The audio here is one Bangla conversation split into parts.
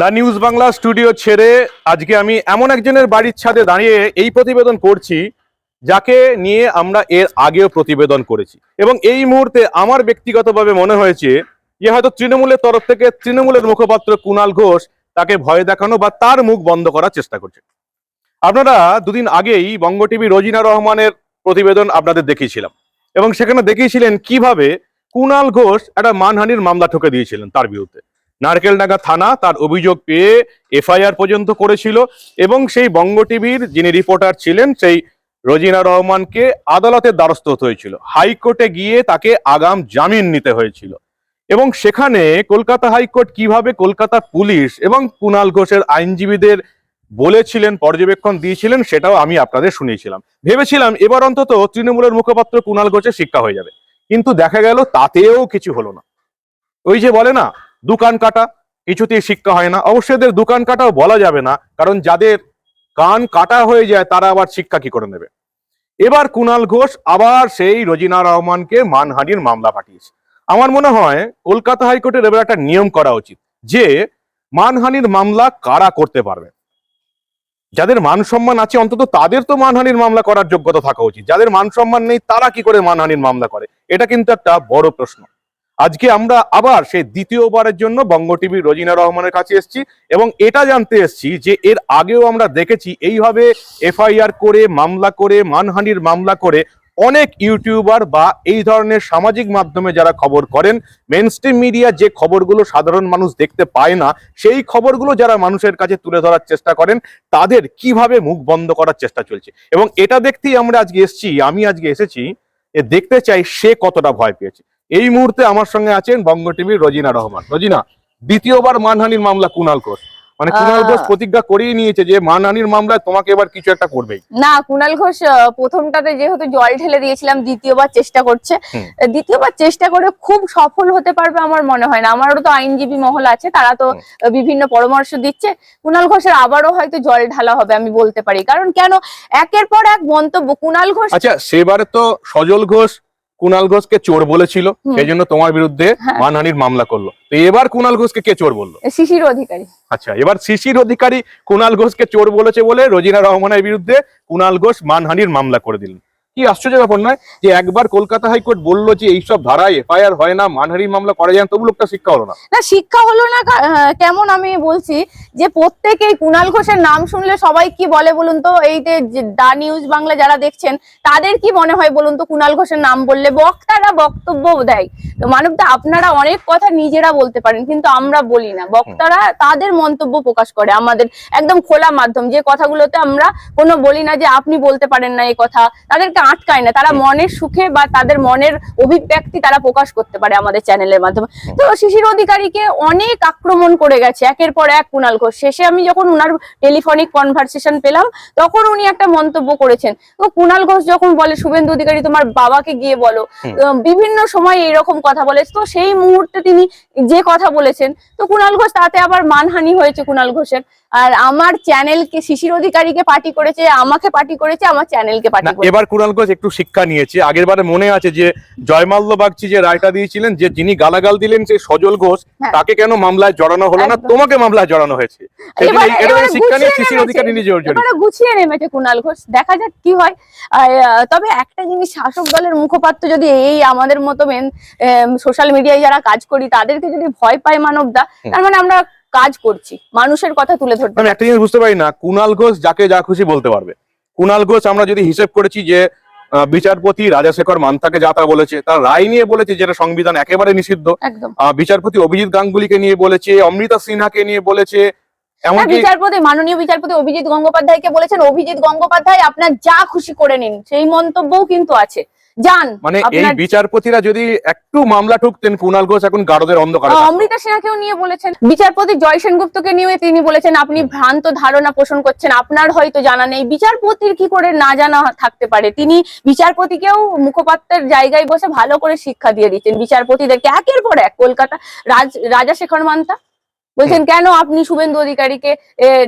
দা নিউজ বাংলা স্টুডিও ছেড়ে আজকে আমি এমন একজনের বাড়ির ছাদে দাঁড়িয়ে এই প্রতিবেদন করছি, যাকে নিয়ে আমরা এর আগেও প্রতিবেদন করেছি। এবং এই মুহূর্তে আমার ব্যক্তিগতভাবে মনে হয়েছে যে হয়তো তৃণমূলের তরফ থেকে তৃণমূলের মুখপাত্র কুণাল ঘোষ তাকে ভয় দেখানো বা তার মুখ বন্ধ করার চেষ্টা করছে। আপনারা দুদিন আগেই বঙ্গ টিভি রোজিনা রহমানের প্রতিবেদন আপনাদের দেখিয়েছিলাম। এবং সেখানে দেখিয়েছিলেন কীভাবে কুণাল ঘোষ একটা মানহানির মামলা ঠকে দিয়েছিলেন তার বিরুদ্ধে। নারকেলডাঙ্গা থানা তার অভিযোগ পেয়ে এফআইআর পর্যন্ত করেছিল এবং সেই বঙ্গ টিভির যিনি রিপোর্টার ছিলেন সেই রোজিনা রহমানকে আদালতের দ্বারস্থ হতে হয়েছিল। হাইকোর্টে গিয়ে তাকে আগাম জামিন নিতে হয়েছিল এবং সেখানে কলকাতা হাইকোর্ট কীভাবে কলকাতা পুলিশ এবং কুণাল ঘোষের আইনজীবীদের বলেছিলেন, পর্যবেক্ষণ দিয়েছিলেন সেটাও আমি আপনাদের শুনিয়েছিলাম। ভেবেছিলাম এবার অন্তত তৃণমূলের মুখপাত্র কুণাল ঘোষের শিক্ষা হয়ে যাবে। কিন্তু দেখা গেল তাতেও কিছু হলো না। ওই যে বলে না দোকান কাটা, কিছুতেই শিক্ষা হয় না। অবশ্যই এদের দোকান কাটাও বলা যাবে না, কারণ যাদের কান কাটা হয়ে যায়, তারা আবার শিক্ষা কি করে নেবে? এবার কুণাল ঘোষ আবার সেই রোজিনা রহমানকে মানহানির মামলা পাঠিয়েছে। আমার মনে হয় কলকাতা হাইকোর্টের এবার একটা নিয়ম করা উচিত, যে মানহানির মামলা কারা করতে পারবে? যাদের মান সম্মান আছে, অন্তত তাদের তো মানহানির মামলা করার যোগ্যতা থাকা উচিত। যাদের মান সম্মান নেই, তারা কি করে মানহানির মামলা করে? এটা কিন্তু একটা বড় প্রশ্ন। আজকে আমরা আবার সেই দ্বিতীয়বারের জন্য বঙ্গ টিভির রোজিনা রহমানের কাছে এসেছি এবং এটা জানতে এসেছি যে এর আগেও আমরা দেখেছি এইভাবে এফআইআর করে, মামলা করে, মানহানির মামলা করে অনেক ইউটিউবার বা এই ধরনের সামাজিক মাধ্যমে যারা খবর করেন মেন মিডিয়া যে খবরগুলো সাধারণ মানুষ দেখতে পায় না, সেই খবরগুলো যারা মানুষের কাছে তুলে ধরার চেষ্টা করেন, তাদের কীভাবে মুখ বন্ধ করার চেষ্টা চলছে? এবং এটা দেখতেই আমরা আজকে এসেছি, আমি আজকে এসেছি দেখতে চাই সে কতটা ভয় পেয়েছে। এই মুহূর্তে আমার সঙ্গে আছেন বঙ্গ টিভির রজিনা রহমান। রোজিনা দ্বিতীয়বার মানহানির মামলা কুণাল ঘোষ। মানে কুণাল ঘোষ প্রতিজ্ঞা করেই নিয়েছে যে মানহানির মামলায় তোমাকে এবার কিছু একটা করবেই। না কুণাল ঘোষ প্রথমটাতে যেহেতু জল ঢেলে দিয়েছিলাম দ্বিতীয়বার চেষ্টা করছে। দ্বিতীয়বার চেষ্টা করে খুব সফল হতে পারবে আমার মনে হয় না। আমারও তো আইনজীবী মহল আছে তারা তো বিভিন্ন পরামর্শ দিচ্ছে। কুণাল ঘোষের আবারও হয়তো জল ঢালা হবে আমি বলতে পারি। কারণ কেন? একের পর এক মন্তব্য কুণাল ঘোষ আচ্ছা সেবারে তো সজল ঘোষ কুণাল ঘোষকে চোর বলেছিল সেই জন্য তোমার বিরুদ্ধে হ্যাঁ। মানহানির মামলা করল। তো এবার কুনাল ঘোষকে কে চোর বলল? শিশির অধিকারী। আচ্ছা এবার শিশির অধিকারী কুনাল ঘোষকে চোর বলেছে বলে রোজিনা রহমানের বিরুদ্ধে কুনাল ঘোষ মানহানির মামলা করে দিলেন। কি আশ্চর্য ব্যাপার নয় যে একবার কলকাতা হাইকোর্ট বলল যে এইসব ধারায় এফআইআর হয় না মানহানির মামলা করা যায় তবু লোকটা শিক্ষা হলো না। না, শিক্ষা হলো না কেমন আমি বলছি যে প্রত্যেকেই কুণাল ঘোষের নাম শুনলে সবাই কি বলে বলুন তো? এই যে দা নিউজ বাংলা যারা দেখছেন, তাদের কি মনে হয় বলুন তো কুণাল ঘোষের নাম বললে বক্তারা বক্তব্য দেয়? তো মানবদা আপনারা অনেক কথা নিজেরা বলতে পারেন, কিন্তু আমরা বলি না। বক্তারা তাদের মন্তব্য প্রকাশ করে আমাদের একদম খোলা মাধ্যম। যে কথাগুলোতে আমরা কোনো বলি না যে আপনি বলতে পারেন না এই কথা। তাদেরকে আটকায় না তারা মনের সুখে বা তাদের মনের অভিব্যক্তি তারা প্রকাশ করতে পারে আমাদের চ্যানেলের মাধ্যমে। তো শিশির অধিকারীকে অনেক আক্রমণ করে গেছে একের পর এক কুণাল ঘোষ। শেষে আমি যখন উনার টেলিফোনিক কনভারসেশন পেলাম তখন উনি একটা মন্তব্য করেছেন। তো কুণাল ঘোষ যখন বলে শুভেন্দু অধিকারী তোমার বাবাকে গিয়ে বলো। বিভিন্ন সময় এইরকম কথা বলে। তো সেই মুহূর্তে তিনি যে কথা বলেছেন তো কুণাল ঘোষ তাতে আবার মানহানি হয়েছে কুণাল ঘোষের। আর আমার চ্যানেলকে শিশির অধিকারীকে পার্টি করেছে আমাকে পার্টি করেছে আমার চ্যানেলকে পার্টি এবার কুণাল ঘোষ একটু শিক্ষা নিয়েছে। আগের বারে মনে আছে যে জয়মাল্য বাগচি যে রায়টা দিয়েছিলেন যে যিনি গালাগাল দিলেন সেই সজল ঘোষ হ্যাঁ। তাকে কেন মামলায় জড়ানো হলো না? তোমাকে মামলায় জড়ানো হয়েছে। শিক্ষা নিয়ে শিশির। নিজে গুছিয়ে নেমেছে কুণাল ঘোষ। দেখা যাক কি হয়। তবে একটা জিনিস শাসক দলের মুখপাত্র যদি এই আমাদের মতো মেন সোশ্যাল মিডিয়ায় যারা কাজ করি তাদেরকে যদি ভয় পায় মানবদা তার মানে আমরা কাজ করছি। মানুষের কথা তুলে ধরতে একটা জিনিস বুঝতে পারি না। কুণাল ঘোষ যাকে যা খুশি বলতে পারবে। কুণাল ঘোষ আমরা যদি হিসেব করেছি যে বিচারপতি রাজাশেখর মান্তাকে যা তা বলেছে তার রায় নিয়ে বলেছে যেটা সংবিধান একেবারে নিষিদ্ধ। বিচারপতি অভিজিৎ গাঙ্গুলিকে নিয়ে বলেছে অমৃতা সিনহাকে নিয়ে বলেছে হ্যাঁ, বিচারপতি মাননীয় বিচারপতি অভিজিৎ গঙ্গোপাধ্যায়কে বলেছেন অভিজিৎ গঙ্গোপাধ্যায় আপনার যা খুশি করে নিন সেই মন্তব্যও কিন্তু আছে। যান মানে এই বিচারপতিরা যদি একটু মামলা ঠুকতেন কুণাল ঘোষ এখন গারদের অন্ধকারে। অমৃতা সিনহাকেও নিয়ে বলেছেন। বিচারপতি জয় সেনগুপ্তকে নিয়ে তিনি বলেছেন আপনি ভ্রান্ত ধারণা পোষণ করছেন। আপনার হয়তো জানা নেই বিচারপতির কি করে না জানা থাকতে পারে? তিনি বিচারপতিকেও মুখপাত্রের জায়গায় বসে ভালো করে শিক্ষা দিয়ে দিচ্ছেন। বিচারপতিদেরকে একের পর এক কলকাতা রাজ রাজা শেখর মান্তা বলছেন কেন আপনি শুভেন্দু অধিকারীকে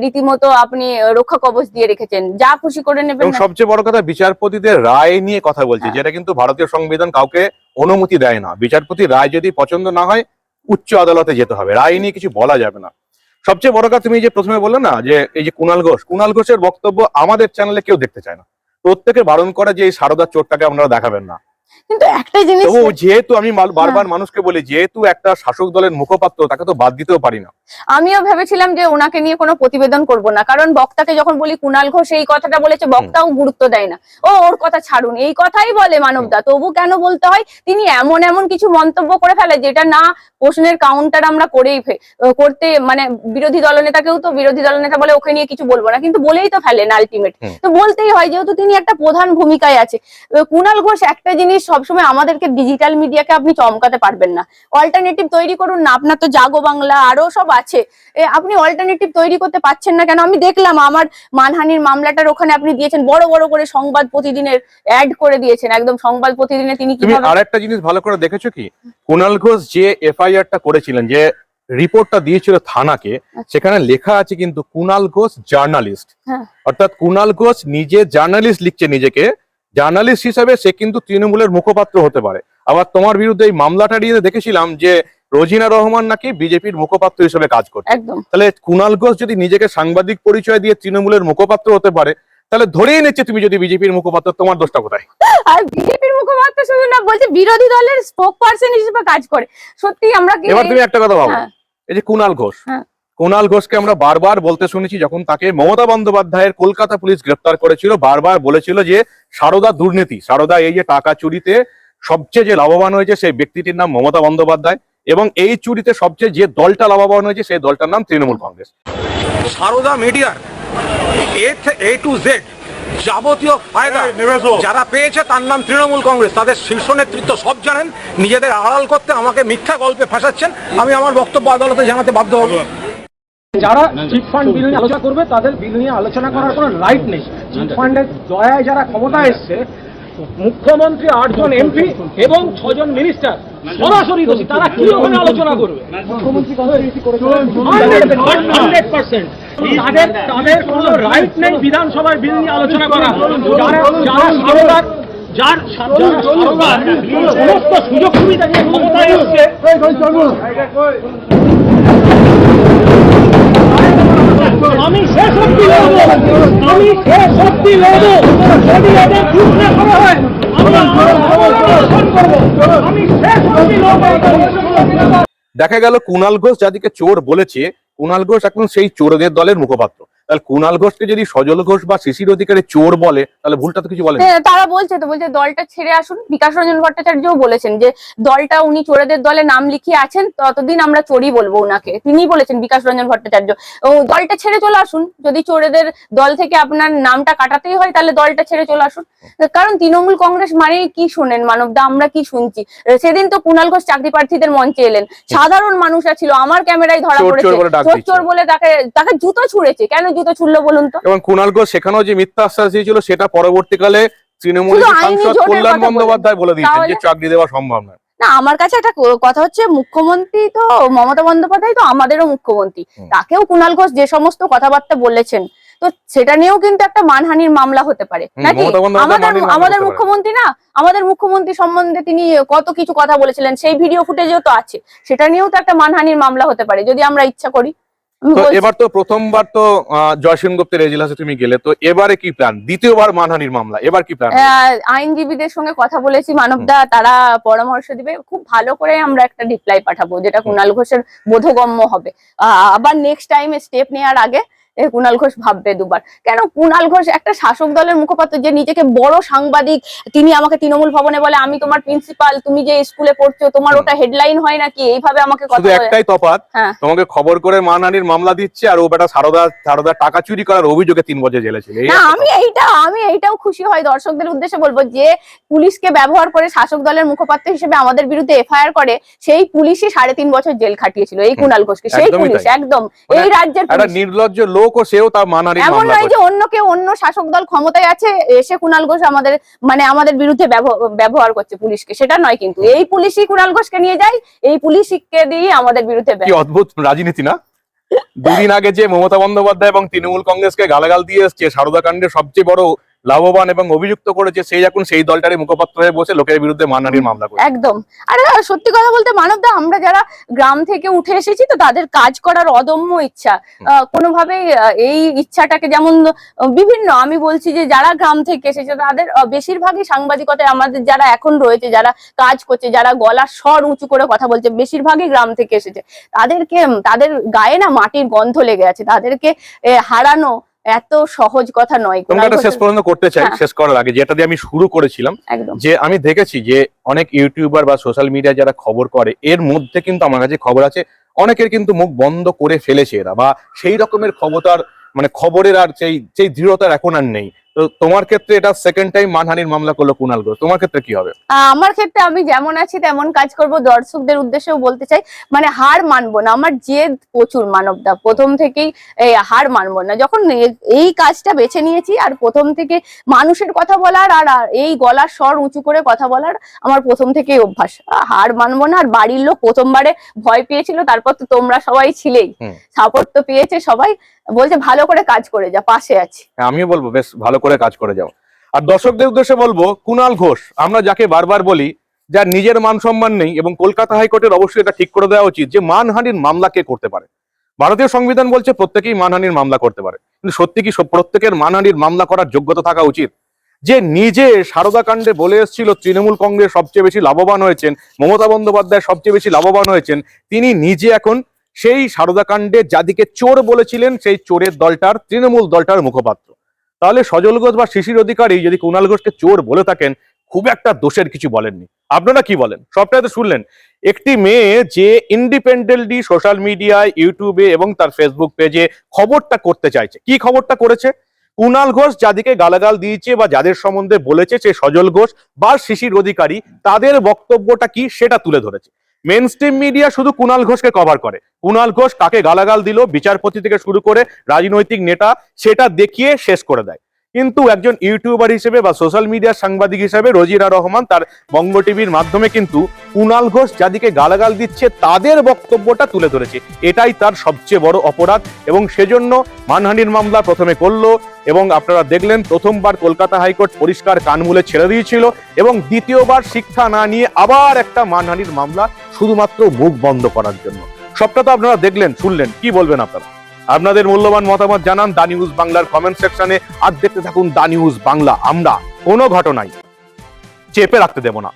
রীতিমতো আপনি রক্ষা কবচ দিয়ে রেখেছেন? যা খুশি করে নেবেন সবচেয়ে বড় কথা বিচারপতিদের রায় নিয়ে কথা বলছে হ্যাঁ। যেটা কিন্তু ভারতীয় সংবিধান কাউকে অনুমতি দেয় না। বিচারপতি রায় যদি পছন্দ না হয় উচ্চ আদালতে যেতে হবে। রায় নিয়ে কিছু বলা যাবে না। সবচেয়ে বড় কথা তুমি যে প্রথমে বললে না যে এই যে কুণাল ঘোষ কুণাল ঘোষের বক্তব্য আমাদের চ্যানেলে কেউ দেখতে চায় না। প্রত্যেকে বারণ করা যে এই সারদার চোরটাকে আপনারা দেখাবেন না। কিন্তু একটা জিনিস তবু যেহেতু আমি বারবার মানুষকে বলি যেহেতু একটা শাসক দলের মুখপাত্র তাকে তো বাদ দিতেও পারি না। আমিও ভেবেছিলাম যে ওনাকে নিয়ে কোনো প্রতিবেদন করব না কারণ বক্তাকে যখন বলি কুণাল ঘোষ এই কথাটা বলেছে বক্তাও গুরুত্ব দেয় না। ও ওর কথা ছাড়ুন এই কথাই বলে মানবদা তবু কেন বলতে হয় তিনি এমন এমন কিছু মন্তব্য করে ফেলে যেটা না প্রশ্নের কাউন্টার আমরা করেই করতে মানে বিরোধী দলনেতাকেও তো বিরোধী দলনেতা বলে ওকে নিয়ে কিছু বলব না কিন্তু বলেই তো ফেলেন আলটিমেট তো বলতেই হয় যেহেতু তিনি একটা প্রধান ভূমিকায় আছে। কুণাল ঘোষ একটা জিনিস সবসময় আমাদেরকে ডিজিটাল মিডিয়াকে আপনি চমকাতে পারবেন না। অল্টারনেটিভ তৈরি করুন না আপনার তো জাগো বাংলা আরও সব আছে। আপনি অল্টারনেটিভ তৈরি করতে পারছেন না কেন? আমি দেখলাম আমার মানহানির মামলাটার ওখানে আপনি দিয়েছেন বড় বড় করে সংবাদ প্রতিদিনের অ্যাড করে দিয়েছেন একদম সংবাদ প্রতিদিনে তিনি কি কীভাবে আরেকটা জিনিস ভালো করে দেখেছ কি? কুণাল ঘোষ যে এফআইআরটা করেছিলেন যে রিপোর্টটা দিয়েছিল থানাকে সেখানে লেখা আছে কিন্তু কুণাল ঘোষ জার্নালিস্ট হ্যাঁ। অর্থাৎ কুণাল ঘোষ নিজে জার্নালিস্ট লিখছে নিজেকে জার্নালিস্ট হিসাবে সে কিন্তু তৃণমূলের মুখপাত্র হতে পারে। আবার তোমার বিরুদ্ধে এই মামলাটা নিয়ে দেখেছিলাম যে রোজিনা রহমান নাকি বিজেপির মুখপাত্র হিসেবে কাজ করছে। একদম। তাহলে কুণাল ঘোষ যদি নিজেকে সাংবাদিক পরিচয় দিয়ে তৃণমূলের মুখপাত্র হতে পারে তাহলে ধরেই নিচ্ছে তুমি যদি বিজেপির মুখপাত্র তোমার দোষটা কোথায়? আর বিজেপির মুখপাত্র শুধু না বলছে বিরোধী দলের স্পোক পার্সন হিসেবে কাজ করে। সত্যি আমরা কি এবার তুমি একটা কথা ভাবো। হ্যাঁ। এই যে কুণাল ঘোষ কুণাল ঘোষকে আমরা বারবার বলতে শুনেছি যখন তাকে মমতা বন্দ্যোপাধ্যায়ের কলকাতা পুলিশ গ্রেপ্তার করেছিল বারবার বলেছিল যে সারদা দুর্নীতি সারদা এই যে টাকা চুরিতে সবচেয়ে যে লাভবান হয়েছে সেই ব্যক্তিটির নাম মমতা বন্দ্যোপাধ্যায় এবং এই চুরিতে সবচেয়ে যে দলটা লাভবান হয়েছে সেই দলটার নাম তৃণমূল কংগ্রেস। সারদা মিডিয়ার এ টু জেড যাবতীয় ফায়দা যারা পেয়েছে তার নাম তৃণমূল কংগ্রেস। তাদের শীর্ষ নেতৃত্ব সব জানেন নিজেদের আড়াল করতে আমাকে মিথ্যা গল্পে ফাঁসাচ্ছেন। আমি আমার বক্তব্য আদালতে জানাতে বাধ্য হব। যারা চিট ফান্ড বিল নিয়ে আলোচনা করবে তাদের বিল নিয়ে আলোচনা করার কোনো রাইট নেই। চিট ফান্ডের দয়ায় যারা ক্ষমতা এসছে মুখ্যমন্ত্রী আটজন এমপি এবং ছজন মিনিস্টার সরাসরি দোষী তারা কি ওখানে আলোচনা করবে? তাদের তাদের কোনো রাইট নেই বিধানসভায় বিল নিয়ে আলোচনা করা। যারা যারা যারা সমস্ত সুযোগ সুবিধা নিয়ে ক্ষমতায় এসছে আমি শক্তি লড়ব আমি শক্তি লড়ব যদি এদের করা হয় দেখা গেল কুনাল ঘোষ, যাদিকে চোর বলেছে কুনাল ঘোষ এখন সেই চোরদের দলের মুখপাত্র। তাহলে কুণাল ঘোষকে যদি সজল ঘোষ বা শিশির অধিকারী চোর বলে তাহলে ভুলটা তো কিছু বলেনি। হ্যাঁ, তারা বলছে তো বলছে দলটা ছেড়ে আসুন। বিকাশ রঞ্জন ভট্টাচার্যও বলেছেন যে দলটা উনি চোরেদের দলে নাম লিখিয়ে আছেন ততদিন আমরা চোরই বলব ওনাকে তিনি বলেছেন বিকাশ রঞ্জন ভট্টাচার্য। ও দলটা ছেড়ে চলে আসুন। যদি চোরেদের দল থেকে আপনার নামটা কাটাতেই হয় তাহলে দলটা ছেড়ে চলে আসুন। কারণ তৃণমূল কংগ্রেস মানেই কি শুনেন মানবদা আমরা কি শুনছি? সেদিন তো কুণাল ঘোষ চাকরি প্রার্থীদের মঞ্চে এলেন। সাধারণ মানুষরা ছিল আমার ক্যামেরায় ধরা পড়েছে। চোর চোর বলে তাকে তাকে জুতো ছুঁড়েছে। কেন জুতো ছুড়লো বলুন তো। এবং কুণাল ঘোষ সেখানেও যে মিথ্যা আশ্বাস দিয়েছিল সেটা পরবর্তীকালে আইনি সাংসদ কল্যাণ বন্দ্যোপাধ্যায় বলে দিয়েছেন যে চাকরি দেওয়া সম্ভব নয়। না আমার কাছে একটা কথা হচ্ছে মুখ্যমন্ত্রী তো মমতা বন্দ্যোপাধ্যায় তো আমাদেরও মুখ্যমন্ত্রী। তাকেও কুণাল ঘোষ যে সমস্ত কথাবার্তা বলেছেন তো সেটা নিয়েও কিন্তু একটা মানহানির মামলা হতে পারে। নাকি? আমাদের আমাদের মুখ্যমন্ত্রী না আমাদের মুখ্যমন্ত্রী সম্বন্ধে তিনি কত কিছু কথা বলেছিলেন সেই ভিডিও ফুটেজও তো আছে। সেটা নিয়েও তো একটা মানহানির মামলা হতে পারে যদি আমরা ইচ্ছা করি। তো এবার তো প্রথমবার তো জয়সেন গুপ্তের এজলাসে তুমি গেলে। তো এবারে কি প্ল্যান দ্বিতীয়বার মানহানির মামলা এবার কি প্ল্যান আইনজীবীদের সঙ্গে কথা বলেছি মানবদা তারা পরামর্শ দিবে। খুব ভালো করে আমরা একটা রিপ্লাই পাঠাবো যেটা কুণাল ঘোষের বোধগম্য হবে। আহ, আবার নেক্সট টাইমে স্টেপ নেওয়ার আগে এ, কুণাল ঘোষ ভাববে দুবার। কেন কুণাল ঘোষ একটা শাসক দলের মুখপাত্র যে নিজেকে বড় সাংবাদিক তিনি আমাকে তৃণমূল ভবনে বলে আমি তোমার প্রিন্সিপাল তুমি যে স্কুলে পড়ছো তোমার ওটা হেডলাইন হয় নাকি? এইভাবে আমাকে কথা একটাই তফাৎ হ্যাঁ। তোমাকে খবর করে মানহানির মামলা দিচ্ছে আর ও বেটা সারদা সারদা টাকা চুরি করার অভিযোগে তিন বছর জেলে ছিল। আমি এইটা আমি এইটাও খুশি হয় দর্শকদের উদ্দেশ্যে বলব যে পুলিশকে ব্যবহার করে শাসক দলের মুখপাত্র হিসেবে আমাদের বিরুদ্ধে এফআইআর করে সেই পুলিশই সাড়ে তিন বছর জেল খাটিয়েছিল এই কুণাল ঘোষকে সেই পুলিশ একদম। মানে এই রাজ্যের নির্লজ্জ লোক ও সেও তার মানারি এমন নয় যে অন্য কেউ অন্য শাসক দল ক্ষমতায় আছে এসে কুণাল ঘোষ আমাদের মানে আমাদের বিরুদ্ধে ব্যবহ- ব্যবহার করছে পুলিশকে। সেটা নয় কিন্তু এই পুলিশই কুণাল ঘোষকে নিয়ে যায় এই পুলিশকে দিয়ে আমাদের বিরুদ্ধে কি অদ্ভুত রাজনীতি না? দুদিন আগে যে মমতা বন্দ্যোপাধ্যায় এবং তৃণমূল কংগ্রেসকে গালাগাল দিয়ে এসছে সারদা কাণ্ডের সবচেয়ে বড় লাভবান এবং অভিযুক্ত করেছে সেই এখন সেই দলটারই মুখপাত্র হয়ে বসে লোকের বিরুদ্ধে মানহানির মামলা করে একদম। আরে সত্যি কথা বলতে মানবদা আমরা যারা গ্রাম থেকে উঠে এসেছি তো তাদের কাজ করার অদম্য ইচ্ছা। আহ, এই ইচ্ছাটাকে যেমন বিভিন্ন আমি বলছি যে যারা গ্রাম থেকে এসেছে তাদের বেশিরভাগই সাংবাদিকতায় আমাদের যারা এখন রয়েছে যারা কাজ করছে যারা গলার স্বর উঁচু করে কথা বলছে বেশিরভাগই গ্রাম থেকে এসেছে। তাদেরকে তাদের গায়ে না মাটির গন্ধ লেগে আছে। তাদেরকে হারানো এত সহজ কথা নয় তোমরা শেষ পর্যন্ত করতে চাই হ্যাঁ। শেষ করার আগে যেটা দিয়ে আমি শুরু করেছিলাম যে আমি দেখেছি যে অনেক ইউটিউবার বা সোশ্যাল মিডিয়া যারা খবর করে এর মধ্যে কিন্তু আমার কাছে খবর আছে অনেকের কিন্তু মুখ বন্ধ করে ফেলেছে এরা বা সেই রকমের ক্ষমতার মানে খবরের আর সেই সেই দৃঢ়তার এখন আর নেই। তো তোমার ক্ষেত্রে এটা সেকেন্ড টাইম মানহানির মামলা করল কুণাল ঘোষ। তোমার ক্ষেত্রে কি হবে? আমার ক্ষেত্রে আমি যেমন আছি তেমন কাজ করব। দর্শকদের উদ্দেশ্যেও বলতে চাই মানে হার মানবো না। আমার জেদ প্রচুর মানবদা প্রথম থেকেই এই হার মানবো না। যখন এই কাজটা বেছে নিয়েছি আর প্রথম থেকে মানুষের কথা বলার আর এই গলার স্বর উঁচু করে কথা বলার আমার প্রথম থেকেই অভ্যাস। হার মানবো না। আর বাড়ির লোক প্রথমবারে ভয় পেয়েছিল তারপর তো তোমরা সবাই ছিলেই। সাপোর্ট তো পেয়েছে সবাই। বলছে ভালো করে কাজ করে যা পাশে আছি। হ্যাঁ, আমিও বলব বেশ ভালো করে কাজ করে যাও। আর দর্শকদের উদ্দেশ্যে বলব কুণাল ঘোষ আমরা যাকে বারবার বলি যার নিজের মান সম্মান নেই এবং কলকাতা হাইকোর্টের অবশ্যই এটা ঠিক করে দেওয়া উচিত যে মানহানির মামলা কে করতে পারে। ভারতীয় সংবিধান বলছে প্রত্যেকেই মানহানির মামলা করতে পারে। কিন্তু সত্যি কি প্রত্যেকের মানহানির মামলা করার যোগ্যতা থাকা উচিত? যে নিজে সারদা কাণ্ডে বলে এসেছিল তৃণমূল কংগ্রেস সবচেয়ে বেশি লাভবান হয়েছেন মমতা বন্দ্যোপাধ্যায় সবচেয়ে বেশি লাভবান হয়েছেন তিনি নিজে এখন সেই সারদা কাণ্ডে যাদিকে চোর বলেছিলেন, সেই চোরের দলটার, তৃণমূল দলটার মুখপাত্র। তাহলে সজল ঘোষ বা শিশির অধিকারী যদি কুণাল ঘোষকে চোর বলে থাকেন, খুব একটা দোষের কিছু বলেননি। আপনারা কি বলেন? সবটাই তো শুনলেন। একটি মেয়ে যে ইন্ডিপেন্ডেন্টলি সোশ্যাল মিডিয়ায় ইউটিউবে এবং তার ফেসবুক পেজে খবরটা করতে চাইছে। কি খবরটা করেছে? কুণাল ঘোষ যাদিকে গালাগাল দিয়েছে বা যাদের সম্বন্ধে বলেছে সে সজল ঘোষ বা শিশির অধিকারী, তাদের বক্তব্যটা কি সেটা তুলে ধরেছে। মেন স্ট্রিম মিডিয়া শুধু কুণাল ঘোষকে কভার করে। কুণাল ঘোষ কাকে গালাগাল দিল, বিচারপতি থেকে শুরু করে রাজনৈতিক নেতা, সেটা দেখিয়ে শেষ করে দেয়। কিন্তু একজন ইউটিউবার হিসেবে বা সোশ্যাল মিডিয়ার সাংবাদিক হিসেবে রোজিরা রহমান তার বঙ্গ টিভির মাধ্যমে কিন্তু কুণাল ঘোষ যাদিকে গালাগাল দিচ্ছে, তাদের বক্তব্যটা তুলে ধরেছে। এটাই তার সবচেয়ে বড় অপরাধ এবং সেজন্য মানহানির মামলা প্রথমে করল এবং আপনারা দেখলেন প্রথমবার কলকাতা হাইকোর্ট পরিষ্কার কানমূলে ছেড়ে দিয়েছিল এবং দ্বিতীয়বার শিক্ষা না নিয়ে আবার একটা মানহানির মামলা শুধুমাত্র মুখ বন্ধ করার জন্য। সবটা তো আপনারা দেখলেন, শুনলেন, কি বলবেন আপনারা? আপনাদের মূল্যবান মতামত জানান দা নিউজ বাংলার কমেন্ট সেকশনে আর দেখতে থাকুন দা নিউজ বাংলা। আমরা কোনো ঘটনাই চেপে রাখতে দেব না।